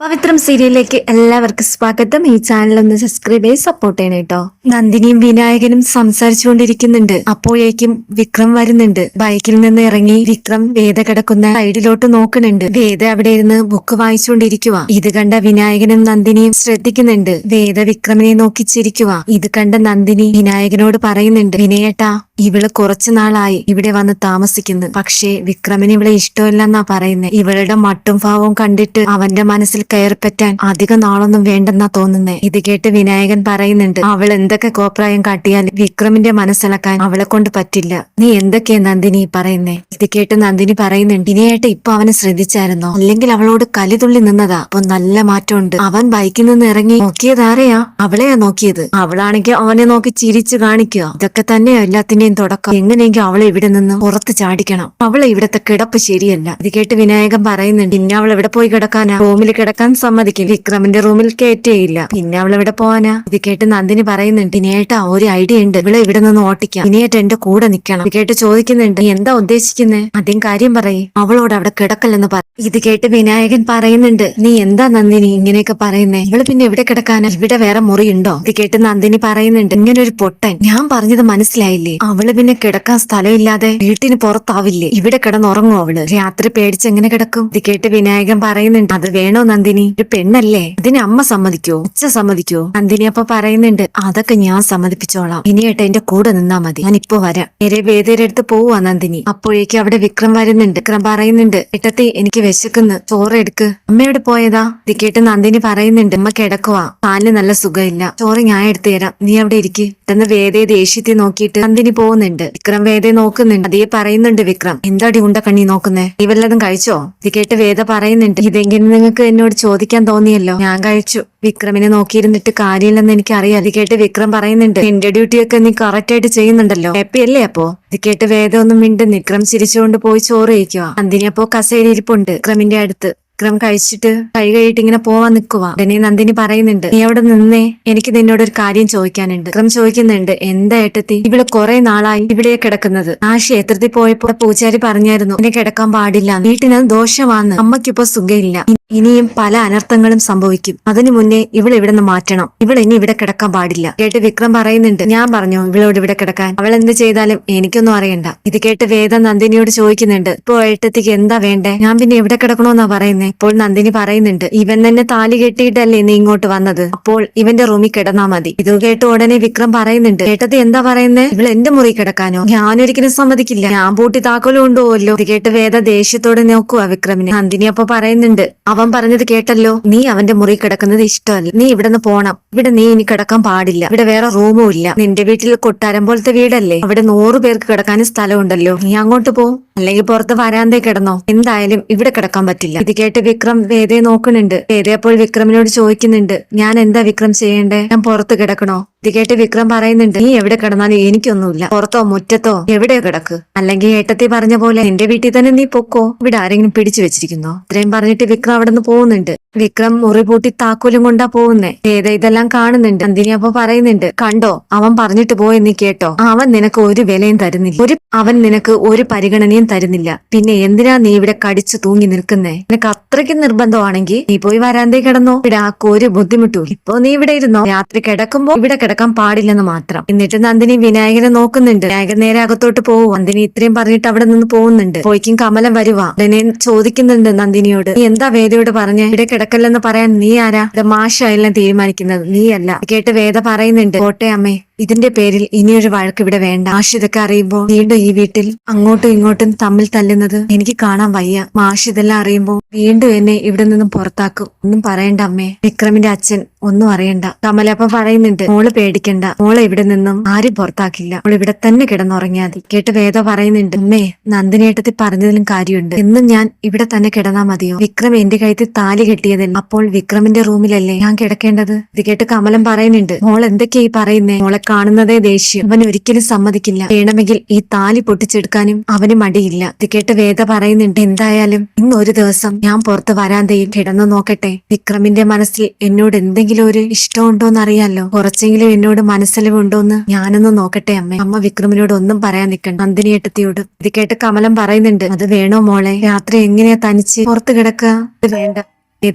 പവിത്രം സീരിയലിലേക്ക് എല്ലാവർക്കും സ്വാഗതം. ഈ ചാനൽ ഒന്ന് സബ്സ്ക്രൈബ് ചെയ്ത് സപ്പോർട്ട് ചെയ്യണം കേട്ടോ നന്ദിനിയും വിനായകനും സംസാരിച്ചുകൊണ്ടിരിക്കുന്നുണ്ട്. അപ്പോഴേക്കും വിക്രം വരുന്നുണ്ട്. ബൈക്കിൽ നിന്ന് ഇറങ്ങി വിക്രം വേദ കിടക്കുന്ന സൈഡിലോട്ട് നോക്കുന്നുണ്ട്. വേദ അവിടെ ഇരുന്ന് ബുക്ക് വായിച്ചുകൊണ്ടിരിക്കുക ഇത് കണ്ട വിനായകനും നന്ദിനിയും ശ്രദ്ധിക്കുന്നുണ്ട്. വേദ വിക്രമിനെ നോക്കി ചിരിക്കുക ഇത് കണ്ട നന്ദിനി വിനായകനോട് പറയുന്നുണ്ട്. വിനയേട്ടാ ഇവൾ കുറച്ചു നാളായി ഇവിടെ വന്ന് താമസിക്കുന്നു. പക്ഷേ വിക്രമിന് ഇവളെ ഇഷ്ടമില്ലെന്നാ പറയുന്നത് ഇവളുടെ മട്ടും ഭാവവും കണ്ടിട്ട് അവന്റെ മനസ്സിൽ കയറിപ്പറ്റാൻ അധിക നാളൊന്നും വേണ്ടെന്നാ തോന്നുന്നേ. ഇത് കേട്ട് വിനായകൻ പറയുന്നുണ്ട് അവൾ എന്തൊക്കെ കോപ്രായം കാട്ടിയാലും വിക്രമിന്റെ മനസ്സിലാക്കാൻ അവളെ കൊണ്ട് പറ്റില്ല. നീ എന്തൊക്കെയാ നന്ദിനി പറയുന്നേ? ഇത് കേട്ട് നന്ദിനി പറയുന്നുണ്ട് ഇനിയായിട്ട് ഇപ്പൊ അവനെ ശ്രദ്ധിച്ചായിരുന്നോ? അല്ലെങ്കിൽ അവളോട് കലിതുള്ളി നിന്നതാ. അപ്പൊ നല്ല മാറ്റമുണ്ട്. അവൻ ബൈക്കിൽ നിന്ന് ഇറങ്ങി നോക്കിയതാരെയാ അവളെയാ നോക്കിയത്. അവളാണെങ്കിൽ അവനെ നോക്കി ചിരിച്ചു കാണിക്കുക. ഇതൊക്കെ തന്നെയാ എല്ലാത്തിന്റെയും തുടക്കം. എങ്ങനെയെങ്കിലും അവളെ ഇവിടെ നിന്ന് പുറത്ത് ചാടിക്കണം. അവളെ ഇവിടത്തെ കിടപ്പ് ശരിയല്ല. ഇത് കേട്ട് വിനായകൻ പറയുന്നുണ്ട് പിന്നെ അവൾ എവിടെ പോയി കിടക്കാനാ? റൂമിൽ കിടക്കാൻ സമ്മതിക്കും വിക്രമിന്റെ റൂമിൽ കയറ്റേയില്ല പിന്നെ അവൾ എവിടെ പോവാനാ? ഇത് കേട്ട് നന്ദിനി പറയുന്നുണ്ട് ഇനിയേട്ടാ ഒരു ഐഡിയ ഉണ്ട്. ഇവളെ ഇവിടെ നിന്ന് ഓട്ടിക്കാം. ഇനിയേട്ട എന്റെ കൂടെ നിക്കണം ഇത് കേട്ട് ചോദിക്കുന്നുണ്ട് "നീ എന്താ ഉദ്ദേശിക്കുന്നത് ആദ്യം കാര്യം പറയും. അവളോട് അവിടെ കിടക്കല്ലെന്ന് പറ. ഇത് കേട്ട് വിനായകൻ പറയുന്നുണ്ട് നീ എന്താ നന്ദിനി ഇങ്ങനെയൊക്കെ പറയുന്നേ? ഇവൾ പിന്നെ എവിടെ കിടക്കാനാ? ഇവിടെ വേറെ മുറിയുണ്ടോ? ഇത് കേട്ട് നന്ദിനി പറയുന്നുണ്ട് ഇങ്ങനെ ഒരു പൊട്ടൻ. ഞാൻ പറഞ്ഞത് മനസ്സിലായില്ലേ? അവൾ പിന്നെ കിടക്കാൻ സ്ഥലമില്ലാതെ വീട്ടിന് പുറത്താവില്ലേ? ഇവിടെ കിടന്നുറങ്ങും അവൾ. രാത്രി പേടിച്ച് എങ്ങനെ കിടക്കും? ഇത് കേട്ട് വിനായകൻ പറയുന്നുണ്ട് അത് വേണോ നന്ദിനി? ഒരു പെണ്ണല്ലേ? ഇതിന് അമ്മ സമ്മതിക്കോ? അച്ഛ സമ്മതിക്കോ? നന്ദിനി അപ്പൊ പറയുന്നുണ്ട് അതൊക്കെ ഞാൻ സമ്മതിപ്പിച്ചോളാം. ഇനിയേട്ട എന്റെ കൂടെ നിന്നാ മതി. ഞാൻ ഇപ്പൊ വരാം. നേരെ വേദയുടെ അടുത്ത് പോവാ നന്ദിനി. അപ്പോഴേക്കും അവിടെ വിക്രം വരുന്നുണ്ട്. വിക്രം പറയുന്നുണ്ട് ഏട്ടത്തി എനിക്ക് വിശക്കുന്നു. ചോറ് എടുക്ക്. അമ്മ എവിടെ പോയതാ? ഇത് കേട്ട് നന്ദിനി പറയുന്നുണ്ട് അമ്മ കിടക്കുവാ. കാലിന് നല്ല സുഖമില്ല. ചോറ് ഞാൻ എടുത്തു തരാം. നീ അവിടെ ഇരിക്ക്. പെട്ടെന്ന് വേദയെ ദേഷ്യത്തിൽ നോക്കിയിട്ട് നന്ദിനി പോകുന്നുണ്ട്. വിക്രം വേദയെ നോക്കുന്നുണ്ട്. അതേ പറയുന്നുണ്ട് വിക്രം. എന്താടി ഉണ്ട കണ്ണി നോക്കുന്നേ? നീ വല്ലതും കഴിച്ചോ? ഇത് കേട്ട് വേദ പറയുന്നുണ്ട്. ഇതെങ്കിലും നിങ്ങൾക്ക് എന്നോട് ചോദിക്കാൻ തോന്നിയല്ലോ? ഞാൻ കഴിച്ചു. വിക്രമിനെ നോക്കിയിരുന്നിട്ട് കാര്യമില്ലെന്ന് എനിക്ക് അറിയാം ഇത് കേട്ട് വിക്രം പറയുന്നുണ്ട്. എന്റെ ഡ്യൂട്ടിയൊക്കെ നീ കറക്റ്റ് ആയിട്ട് ചെയ്യുന്നുണ്ടല്ലോ. അല്ലേ അപ്പോ? ഇത് കേട്ട് വേദ ഒന്നും മിണ്ട് വിക്രം ചിരിച്ചുകൊണ്ട് പോയി ചോറ് കഴിക്കുക അന്തിനപ്പോ അപ്പോ കസേര ഇരിപ്പുണ്ട് വിക്രമിന്റെ അടുത്ത്. വിക്രം കഴിച്ചിട്ട് കൈ കഴിയിട്ട് ഇങ്ങനെ പോവാൻ നിൽക്കുക ഉടനെ നന്ദിനി പറയുന്നുണ്ട് നീ അവിടെ നിന്നേ? എനിക്ക് നിന്നോട് ഒരു കാര്യം ചോദിക്കാനുണ്ട്. വിക്രം ചോദിക്കുന്നുണ്ട് എന്താ ഏട്ടത്തി? ഇവിടെ കുറെ നാളായി ഇവിടെ കിടക്കുന്നത്. ആ ക്ഷേത്രത്തിൽ പോയപ്പോ പൂജാരി പറഞ്ഞായിരുന്നു എന്നെ കിടക്കാൻ പാടില്ല. വീട്ടിനത് ദോഷമാണ് അമ്മയ്ക്കിപ്പോ സുഖമില്ല ഇനിയും പല അനർത്ഥങ്ങളും സംഭവിക്കും. അതിനു മുന്നേ ഇവൾ ഇവിടെ നിന്ന് മാറ്റണം. ഇവൾ ഇനി ഇവിടെ കിടക്കാൻ പാടില്ല. കേട്ട് വിക്രം പറയുന്നുണ്ട് ഞാൻ പറഞ്ഞു ഇവളോട് ഇവിടെ കിടക്കാൻ? അവൾ എന്ത് ചെയ്താലും എനിക്കൊന്നും അറിയണ്ട. ഇത് കേട്ട് വേദ നന്ദിനിയോട് ചോദിക്കുന്നുണ്ട് ഇപ്പോ ഏട്ടത്തിക്ക് എന്താ വേണ്ടേ? ഞാൻ പിന്നെ എവിടെ കിടക്കണോന്നാ പറയുന്നേ? ഇപ്പോൾ നന്ദിനി പറയുന്നുണ്ട് ഇവൻ തന്നെ താലി കെട്ടിയിട്ടല്ലേ നീ ഇങ്ങോട്ട് വന്നത്? അപ്പോൾ ഇവന്റെ റൂമിൽ കിടന്നാ മതി. ഇത് കേട്ട് ഉടനെ വിക്രം പറയുന്നുണ്ട് കേട്ടത് എന്താ പറയുന്നേ? ഇവൾ എന്റെ മുറി കിടക്കാനോ? ഞാനൊരിക്കലും സമ്മതിക്കില്ല. ഞാൻ പൂട്ടി താക്കോലും ഉണ്ടോല്ലോ ഇത് കേട്ട് വേദ ദേഷ്യത്തോടെ നോക്കുക വിക്രമിനെ. നന്ദിനി അപ്പൊ പറയുന്നുണ്ട് അവൻ പറഞ്ഞത് കേട്ടല്ലോ? നീ അവന്റെ മുറി കിടക്കുന്നത് ഇഷ്ടമല്ല. നീ ഇവിടെ നിന്ന് പോണം. ഇവിടെ നീ ഇനി കിടക്കാൻ പാടില്ല. ഇവിടെ വേറെ റൂമും ഇല്ല. നിന്റെ വീട്ടിൽ കൊട്ടാരം പോലത്തെ വീടല്ലേ? അവിടെ നൂറ് പേർക്ക് കിടക്കാനും സ്ഥലമുണ്ടല്ലോ. നീ അങ്ങോട്ട് പോ. അല്ലെങ്കിൽ പുറത്ത് വരാന്തേ കിടന്നോ. എന്തായാലും ഇവിടെ കിടക്കാൻ പറ്റില്ല. ഇത് കേട്ട് വിക്രം വേദയെ നോക്കുന്നുണ്ട്. വേദ അപ്പോൾ വിക്രമിനോട് ചോദിക്കുന്നുണ്ട് ഞാൻ എന്താ വിക്രം ചെയ്യേണ്ടേ? ഞാൻ പുറത്ത് കിടക്കണോ? ഇത് കേട്ട് വിക്രം പറയുന്നുണ്ട് നീ എവിടെ കിടന്നാലും എനിക്കൊന്നുമില്ല. പുറത്തോ മുറ്റത്തോ എവിടെയോ കിടക്ക്. അല്ലെങ്കിൽ ഏട്ടത്തി പറഞ്ഞ പോലെ എന്റെ വീട്ടിൽ തന്നെ നീ പൊക്കോ. ഇവിടെ ആരെങ്കിലും പിടിച്ചു വെച്ചിരിക്കുന്നോ? ഇത്രയും പറഞ്ഞിട്ട് വിക്രം അവിടെ നിന്ന് പോകുന്നുണ്ട്. വിക്രം മുറി പൂട്ടി താക്കോലും കൊണ്ടാ പോകുന്നേ. ഏതാ ഇതെല്ലാം കാണുന്നുണ്ട്. നന്ദിനി അപ്പൊ പറയുന്നുണ്ട് കണ്ടോ അവൻ പറഞ്ഞിട്ട് പോയി നീ കേട്ടോ. അവൻ നിനക്ക് ഒരു വിലയും തരുന്നില്ല. ഒരു അവൻ നിനക്ക് ഒരു പരിഗണനയും തരുന്നില്ല. പിന്നെ എന്തിനാ നീ ഇവിടെ കടിച്ചു തൂങ്ങി നിൽക്കുന്നേ? നിനക്ക് അത്രയ്ക്ക് നിർബന്ധമാണെങ്കിൽ നീ പോയി വരാന്തേ കിടന്നോ? ഇവിടെ ആക്കോ ഒരു ബുദ്ധിമുട്ടൂ ഇപ്പൊ നീ ഇവിടെ ഇരുന്നോ? രാത്രി കിടക്കുമ്പോ ഇവിടെ കിടക്കാൻ പാടില്ലെന്ന് മാത്രം. എന്നിട്ട് നന്ദിനി വിനായകനെ നോക്കുന്നുണ്ട്. വിനായകൻ നേരെ അകത്തോട്ട് പോകും നന്ദിനി ഇത്രയും പറഞ്ഞിട്ട് അവിടെ നിന്ന് പോകുന്നുണ്ട്. പോയിക്കും കമലം വരുവാ. ഉടനെ ചോദിക്കുന്നുണ്ട് നന്ദിനിയോട് നീ എന്താ വേദയോട് പറഞ്ഞ? ഇവിടെ കിടക്കല്ലെന്ന് പറയാൻ നീ ആരാ? ഇവിടെ എല്ലാം തീരുമാനിക്കുന്നത്. നീയല്ല. കേട്ട് വേദ പറയുന്നുണ്ട് കോട്ടെ അമ്മേ. ഇതിന്റെ പേരിൽ ഇനിയൊരു വഴക്ക് ഇവിടെ വേണ്ട. ആഷിതൊക്കെ അറിയുമ്പോൾ വീണ്ടും ഈ വീട്ടിൽ അങ്ങോട്ടും ഇങ്ങോട്ടും തമ്മിൽ തല്ലുന്നത് എനിക്ക് കാണാൻ വയ്യ. മാഷിതെല്ലാം അറിയുമ്പോൾ വീണ്ടും എന്നെ ഇവിടെ നിന്നും പുറത്താക്കും. ഒന്നും പറയണ്ട അമ്മേ. വിക്രമിന്റെ അച്ഛൻ ഒന്നും അറിയണ്ട. കമലപ്പ പറയുന്നുണ്ട് മോൾ പേടിക്കണ്ട. മോളെ ഇവിടെ നിന്നും ആരും പുറത്താക്കില്ല. മോൾ ഇവിടെ തന്നെ കിടന്നുറങ്ങിയാൽ മതി. കേട്ട് വേദ പറയുന്നുണ്ട് അമ്മേ നന്ദിനേട്ടത്തിൽ പറഞ്ഞതിലും കാര്യമുണ്ട്. എന്നും ഞാൻ ഇവിടെ തന്നെ കിടന്നാ മതിയോ? വിക്രം എന്റെ കഴുത്തിൽ താലി കെട്ടിയതിൽ അപ്പോൾ വിക്രമിന്റെ റൂമിലല്ലേ ഞാൻ കിടക്കേണ്ടത്? ഇത് കേട്ട് കമലം പറയുന്നുണ്ട് മോൾ എന്തൊക്കെയാ ഈ പറയുന്നേ? മോളെ കാണുന്നതേ ദേഷ്യം. അവൻ ഒരിക്കലും സമ്മതിക്കില്ല. വേണമെങ്കിൽ ഈ താലി പൊട്ടിച്ചെടുക്കാനും അവന് മടിയില്ല. ഇത് കേട്ട് വേദ പറയുന്നുണ്ട് എന്തായാലും ഇന്ന് ഒരു ദിവസം ഞാൻ പുറത്ത് വരാന്തയിൽ കിടന്നു നോക്കട്ടെ. വിക്രമിന്റെ മനസ്സിൽ എന്നോട് എന്തെങ്കിലും ഒരു ഇഷ്ടമുണ്ടോന്ന് അറിയാലോ കുറച്ചെങ്കിലും എന്നോട് മനസ്സിലുണ്ടോന്ന് ഞാനൊന്ന് നോക്കട്ടെ അമ്മ. അമ്മ വിക്രമിനോട് ഒന്നും പറയാൻ നിൽക്കണ്ട. നന്ദിനിയേട്ടത്തിയോട് ഇത് കേട്ട് കമലം പറയുന്നുണ്ട് അത് വേണോ മോളെ? രാത്രി എങ്ങനെയാ തനിച്ച് പുറത്ത് കിടക്കുക? ഇത് വേണ്ട.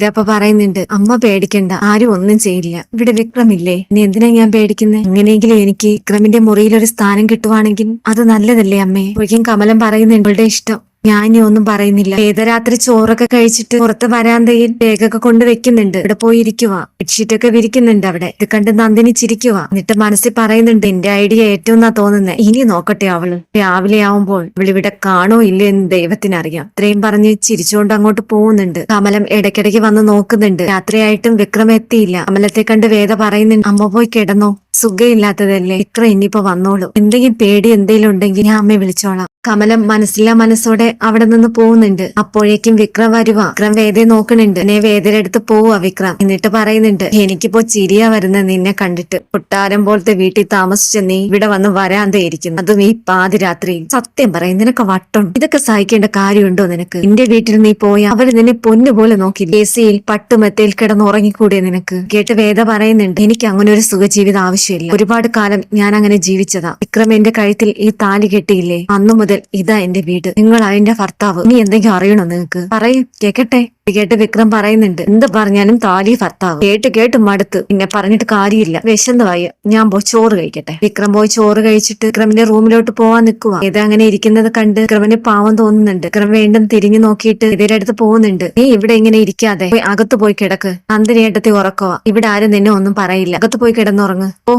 അപ്പൊ പറയുന്നുണ്ട് അമ്മ പേടിക്കണ്ട ആരും ഒന്നും ചെയ്യില്ല. ഇവിടെ വിക്രമില്ലേ? ഇനി എന്തിനാ ഞാൻ പേടിക്കുന്നത് എങ്ങനെയെങ്കിലും എനിക്ക് വിക്രമിന്റെ മുറിയിൽ ഒരു സ്ഥാനം കിട്ടുവാണെങ്കിൽ അത് നല്ലതല്ലേ അമ്മേ? ഒരിക്കലും കമലം പറയുന്നുണ്ട് ഇവളുടെ ഇഷ്ടം. ഞാൻ ഒന്നും പറയുന്നില്ല. ഏതരാത്രി ചോറൊക്കെ കഴിച്ചിട്ട് പുറത്ത് വരാന്തയിൽ ബാഗൊക്കെ കൊണ്ട് വെക്കുന്നുണ്ട്. ഇവിടെ പോയി ഇരിക്കുക ബെഡ്ഷീറ്റ് ഒക്കെ വിരിക്കുന്നുണ്ട് അവിടെ. ഇത് കണ്ട് നന്ദിനി ചിരിക്കുക എന്നിട്ട് മനസ്സിൽ പറയുന്നുണ്ട് എന്റെ ഐഡിയ ഏറ്റവും എന്നാ തോന്നുന്നേ. ഇനി നോക്കട്ടെ അവൾ രാവിലെ ആവുമ്പോൾ ഇവളിവിടെ കാണോ ഇല്ലേ എന്ന് ദൈവത്തിനറിയാം. ഇത്രയും പറഞ്ഞ് ചിരിച്ചുകൊണ്ട് അങ്ങോട്ട് പോകുന്നുണ്ട്. കമലം ഇടയ്ക്കിടയ്ക്ക് വന്ന് നോക്കുന്നുണ്ട്. രാത്രിയായിട്ടും വിക്രം എത്തിയില്ല. കമലത്തെ കണ്ട് വേദ പറയുന്നുണ്ട് അമ്മ പോയി കിടന്നോ. സുഖമില്ലാത്തതല്ലേ? ഇത്ര ഇനിയിപ്പോ വന്നോളൂ. എന്തെങ്കിലും പേടി എന്തെങ്കിലും ഉണ്ടെങ്കിൽ ഞാൻ അമ്മയെ വിളിച്ചോളാം. കമലം മനസ്സില്ലാ മനസ്സോടെ അവിടെ നിന്ന് പോകുന്നുണ്ട്. അപ്പോഴേക്കും വിക്രം വരുവ. വിക്രം വേദയെ നോക്കണുണ്ട് എന്നെ വേദയുടെ അടുത്ത് പോവാ വിക്രം. എന്നിട്ട് പറയുന്നുണ്ട് എനിക്കിപ്പോ ചിരിയാ വരുന്ന നിന്നെ കണ്ടിട്ട്. കൊട്ടാരം പോലത്തെ വീട്ടിൽ താമസിച്ച നീ ഇവിടെ വന്ന് വരാന്തയിരിക്കുന്നു. അതും ഈ പാതിരാത്രി സത്യം പറയും. നിനക്ക് വട്ടം. ഇതൊക്കെ സഹിക്കേണ്ട കാര്യമുണ്ടോ നിനക്ക്? എന്റെ വീട്ടിൽ നീ പോയാ അവർ നിന്നെ പൊന്നുപോലെ നോക്കി. എ സിയിൽ പട്ടുമെത്തയിൽ കിടന്ന് ഉറങ്ങിക്കൂടെ നിനക്ക്? കേട്ട് വേദ പറയുന്നുണ്ട് എനിക്ക് അങ്ങനെ ഒരു സുഖജീവിതം ആവശ്യമില്ല ഒരുപാട് കാലം ഞാൻ അങ്ങനെ ജീവിച്ചതാ. വിക്രം എന്റെ കഴുത്തിൽ ഈ താലി കെട്ടിയില്ലേ? അന്നു മുതൽ ഇതാ എന്റെ വീട്. നിങ്ങൾ അതിന്റെ ഭർത്താവ്. നീ എന്തെങ്കിലും അറിയണോ നിങ്ങൾക്ക് പറയൂ കേക്കട്ടെ? കേട്ട് വിക്രം പറയുന്നുണ്ട്. എന്ത് പറഞ്ഞാലും താലി ഭർത്താവ് കേട്ട് കേട്ട് മടുത്ത്. പിന്നെ പറഞ്ഞിട്ട് കാര്യമില്ല. വിശന്നതായി ഞാൻ പോയി ചോറ് കഴിക്കട്ടെ. വിക്രം പോയി ചോറ് കഴിച്ചിട്ട് വിക്രമിന്റെ റൂമിലോട്ട് പോവാൻ നിൽക്കുക ഇത് അങ്ങനെ ഇരിക്കുന്നത് കണ്ട് വിക്രമിന് പാവം തോന്നുന്നുണ്ട്. വിക്രം വീണ്ടും തിരിഞ്ഞു നോക്കിയിട്ട് ഇതിന്റെ അടുത്ത് പോകുന്നുണ്ട്. നീ ഇവിടെ ഇങ്ങനെ ഇരിക്കാതെ. പോയി അകത്ത് പോയി കിടക്ക്. നന്ദിനേട്ടത്തി ഉറക്കവാ. ഇവിടെ ആരും നിന്നെ ഒന്നും പറയില്ല. അകത്ത് പോയി കിടന്നുറങ്ങ്. ഓ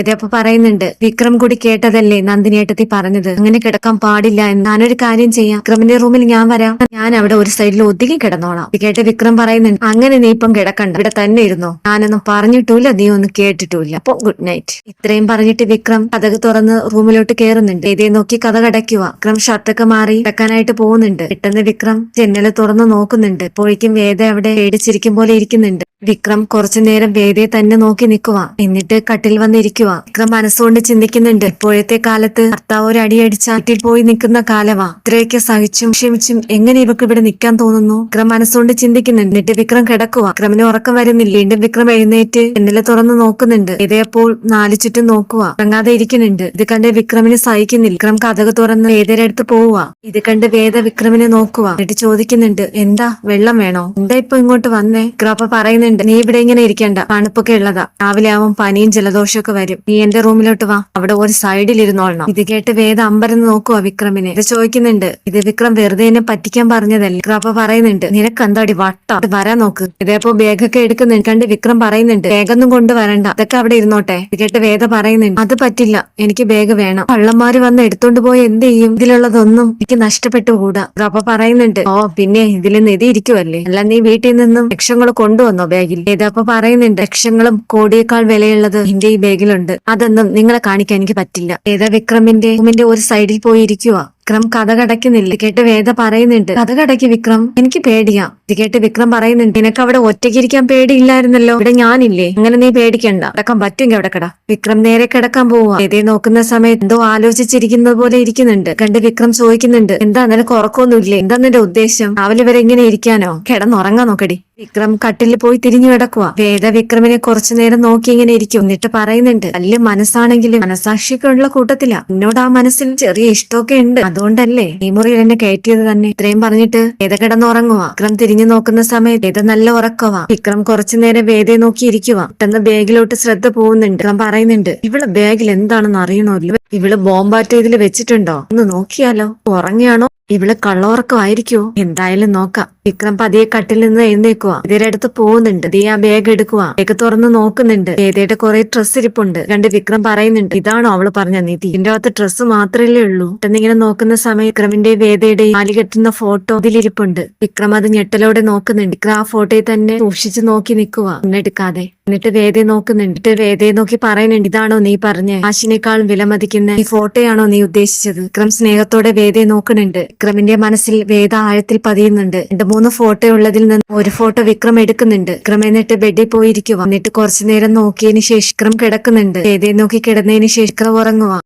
ഏതപ്പോ പറയുന്നുണ്ട് വിക്രം കൂടി കേട്ടതല്ലേ നന്ദിനിയേട്ടത്തി പറഞ്ഞത്? അങ്ങനെ കിടക്കാൻ പാടില്ല എന്ന് ഞാനൊരു കാര്യം ചെയ്യാം. വിക്രമിന്റെ റൂമിൽ ഞാൻ വരാം. ഞാൻ അവിടെ ഒരു സൈഡിൽ ഒതുങ്ങി കിടന്നോളാം. കേട്ട് വിക്രം പറയുന്നുണ്ട് അങ്ങനെ നീ ഇപ്പം കിടക്കണ്ട. ഇവിടെ തന്നെ ഇരുന്നോ. ഞാനൊന്നും പറഞ്ഞിട്ടില്ല നീ ഒന്നും കേട്ടിട്ടില്ല. അപ്പൊ ഗുഡ് നൈറ്റ് ഇത്രയും പറഞ്ഞിട്ട് വിക്രം കഥക് തുറന്ന് റൂമിലോട്ട് കയറുന്നുണ്ട് ഇതേ നോക്കി കഥ കടയ്ക്കുക വിക്രം ഷർട്ടൊക്കെ മാറി കിടക്കാനായിട്ട് പോകുന്നുണ്ട്. പെട്ടെന്ന് വിക്രം ജനൽ തുറന്ന് നോക്കുന്നുണ്ട്. ഇപ്പോഴേക്കും വേദ അവിടെ പേടിച്ചിരിക്കും പോലെ ഇരിക്കുന്നുണ്ട്. വിക്രം കുറച്ചു നേരം വേദയെ തന്നെ നോക്കി നിൽക്കുക എന്നിട്ട് കട്ടിൽ വന്നിരിക്കുക വിക്രം മനസ്സുകൊണ്ട് ചിന്തിക്കുന്നുണ്ട്. ഇപ്പോഴത്തെ കാലത്ത് ഭർത്താവ് ഒരു അടിയടിച്ച കട്ടിൽ പോയി നിൽക്കുന്ന കാലവാ. ഇത്രയൊക്കെ സഹിച്ചും ക്ഷമിച്ചും എങ്ങനെ ഇവക്ക് ഇവിടെ നിൽക്കാൻ തോന്നുന്നു? വിക്രം മനസ്സുകൊണ്ട് ചിന്തിക്കുന്നുണ്ട്. എന്നിട്ട് വിക്രം കിടക്കുക വിക്രമിന് ഉറക്കം വരുന്നില്ല. വീണ്ടും വിക്രം എഴുന്നേറ്റ് എന്നിലെ തുറന്ന് നോക്കുന്നുണ്ട്. ഇതേപ്പോൾ നാലു ചുറ്റും നോക്കുക ഇറങ്ങാതെ ഇരിക്കുന്നുണ്ട്. ഇത് കണ്ട് വിക്രമിന് സഹിക്കുന്നില്ല. വിക്രം കഥക തുറന്ന് വേദയുടെ അടുത്ത് പോവുക ഇത് കണ്ട് വേദ വിക്രമിനെ നോക്കുക എന്നിട്ട് ചോദിക്കുന്നുണ്ട് എന്താ? വെള്ളം വേണോ? എന്താ ഇപ്പൊ ഇങ്ങോട്ട് വന്നേ? വിക്രം അപ്പൊ പറയുന്നുണ്ട് നീ ഇവിടെ ഇങ്ങനെ ഇരിക്കണ്ട തണുപ്പൊക്കെ ഉള്ളതാ. രാവിലെ ആവും പനിയും ജലദോഷമൊക്കെ വരും. നീ എന്റെ റൂമിലോട്ട് വാ. അവിടെ ഒരു സൈഡിൽ ഇരുന്നോളണം. ഇത് കേട്ട് വേദ അമ്പരന്ന് നോക്കുക വിക്രമിനെ. ഇത് ചോദിക്കുന്നുണ്ട് ഇത് വിക്രം വെറുതെ എന്നെ പറ്റിക്കാൻ പറഞ്ഞതല്ല? വിക്രം അപ്പൊ പറയുന്നുണ്ട് എന്താടി വട്ട? വരാൻ നോക്ക്. ഇതേപ്പോ ബാഗൊക്കെ എടുക്കുന്നുണ്ട് കണ്ട് വിക്രം പറയുന്നുണ്ട് ബാഗൊന്നും കൊണ്ടുവരണ്ട അതൊക്കെ അവിടെ ഇരുന്നോട്ടെ. ഇത് കേട്ട് വേദ പറയുന്നുണ്ട് അത് പറ്റില്ല. എനിക്ക് ബാഗ് വേണം. കള്ളന്മാര് വന്ന് എടുത്തോണ്ട് പോയി എന്ത് ചെയ്യും? ഇതിലുള്ളതൊന്നും എനിക്ക് നഷ്ടപ്പെട്ടു കൂടാ അപ്പൊ പറയുന്നുണ്ട് ഓ പിന്നെ ഇതിൽ നിധി ഇരിക്കുവല്ലേ? അല്ല നീ വീട്ടിൽ നിന്നും ലക്ഷങ്ങൾ കൊണ്ടുവന്നോ ബാഗിൽ. ഏതാപ്പോ പറയുന്നുണ്ട് ലക്ഷങ്ങളും കോടിയേക്കാൾ വിലയുള്ളത് എന്റെ ഈ ബാഗിലുണ്ട്. അതൊന്നും നിങ്ങളെ കാണിക്കാൻ എനിക്ക് പറ്റില്ല. ഏതാ വിക്രമിന്റെ ഒരു സൈഡിൽ പോയി ഇരിക്കുക വിക്രം കഥ കടക്കുന്നില്ല. കേട്ട് വേദ പറയുന്നുണ്ട് കഥ കടക്കി വിക്രം എനിക്ക് പേടിയാ. ഇത് കേട്ട് വിക്രം പറയുന്നുണ്ട് നിനക്ക് അവിടെ ഒറ്റയ്ക്കിരിക്കാൻ പേടിയില്ലായിരുന്നല്ലോ? ഇവിടെ ഞാനില്ലേ. അങ്ങനെ നീ പേടിക്കണ്ട. കിടക്കാൻ പറ്റുമെങ്കിൽ അവിടെ കിടാ. വിക്രം നേരെ കിടക്കാൻ പോവാ. വേദയെ നോക്കുന്ന സമയത്ത് എന്തോ ആലോചിച്ചിരിക്കുന്നത് പോലെ ഇരിക്കുന്നുണ്ട്. കണ്ട് വിക്രം ചോദിക്കുന്നുണ്ട് എന്താ നിനക്ക് ഉറക്കമൊന്നുമില്ലേ എന്താ നിന്റെ ഉദ്ദേശം? രാവിലെ വരെ ഇങ്ങനെ ഇരിക്കാനോ? കിടന്നുറങ്ങാൻ നോക്കടി. വിക്രം കട്ടിലിൽ പോയി തിരിഞ്ഞു കിടക്കുക വേദ വിക്രമിനെ കുറച്ചു നേരം നോക്കി ഇങ്ങനെ ഇരിക്കും. എന്നിട്ട് പറയുന്നുണ്ട് നല്ല മനസ്സാണെങ്കിലും മനസാക്ഷിയൊക്കെയുള്ള കൂട്ടത്തില. എന്നോട് ആ മനസ്സിൽ ചെറിയ ഇഷ്ടമൊക്കെ ഉണ്ട്. അതുകൊണ്ടല്ലേ ഈ മുറിയിൽ എന്നെ കയറ്റിയത് തന്നെ? ഇത്രയും പറഞ്ഞിട്ട് ഏത കിടന്നുറങ്ങുക? വിക്രം തിരിഞ്ഞു നോക്കുന്ന സമയത്ത് ഏത നല്ല ഉറക്കവാ. വിക്രം കുറച്ചു നേരം വേദയെ നോക്കി ഇരിക്കുക പെട്ടെന്ന് ബാഗിലോട്ട് ശ്രദ്ധ പോകുന്നുണ്ട്. വിക്രം പറയുന്നുണ്ട് ഇവിടെ ബാഗിൽ എന്താണെന്ന് അറിയണമല്ലോ. ഇവൾ ബോംബാറ്റ് ഇതിൽ വെച്ചിട്ടുണ്ടോ? ഒന്ന് നോക്കിയാലോ? ഉറങ്ങിയാണോ? ഇവൾ കള്ളുറക്കമായിരിക്കോ എന്തായാലും നോക്കാം. വിക്രം പതിയെ കട്ടിൽ നിന്ന് എഴുന്നേക്കുക ഇതിന്റെ അടുത്ത് പോകുന്നുണ്ട്. ദീ ആ ബാഗ് എടുക്കുക ബാഗ് തുറന്ന് നോക്കുന്നുണ്ട്. ഏതേടെ കുറെ ഡ്രസ്സ് ഇരിപ്പുണ്ട്. കണ്ട് വിക്രം പറയുന്നുണ്ട്. ഇതാണോ അവൾ പറഞ്ഞ നീതി ഇതിന്റെ അകത്ത് ഡ്രസ്സ് മാത്രമല്ലേ ഉള്ളൂ. എന്നിങ്ങനെ നോക്കുന്ന സമയം വിക്രമിന്റെ വേദയുടെ മാലി കെട്ടുന്ന ഫോട്ടോ ഇതിലിരിപ്പുണ്ട് വിക്രം അത് ഞെട്ടലോടെ നോക്കുന്നുണ്ട്. വിക്രം ആ ഫോട്ടോയിൽ തന്നെ സൂക്ഷിച്ചു നോക്കി നിൽക്കുക ഒന്നെടുക്കാതെ എന്നിട്ട് വേദയെ നോക്കുന്നുണ്ട് എന്നിട്ട് വേദയെ നോക്കി പറയുന്നുണ്ട് ഇതാണോ നീ പറഞ്ഞ? ആശിനേക്കാളും വിലമതിക്കുന്ന ഈ ഫോട്ടോയാണോ നീ ഉദ്ദേശിച്ചത്? വിക്രം സ്നേഹത്തോടെ വേദയെ നോക്കുന്നുണ്ട്. വിക്രമിന്റെ മനസ്സിൽ വേദ ആഴത്തിൽ പതിയുന്നുണ്ട്. രണ്ട് മൂന്ന് ഫോട്ടോ ഉള്ളതിൽ നിന്ന് ഒരു ഫോട്ടോ വിക്രം എടുക്കുന്നുണ്ട്. വിക്രം എന്നിട്ട് ബെഡിൽ പോയിരിക്കുക എന്നിട്ട് കുറച്ചു നേരം നോക്കിയതിന് ശേഷം വിക്രം കിടക്കുന്നുണ്ട്. വേദയെ നോക്കി കിടന്നതിന് ശേഷം വിക്രം ഉറങ്ങുക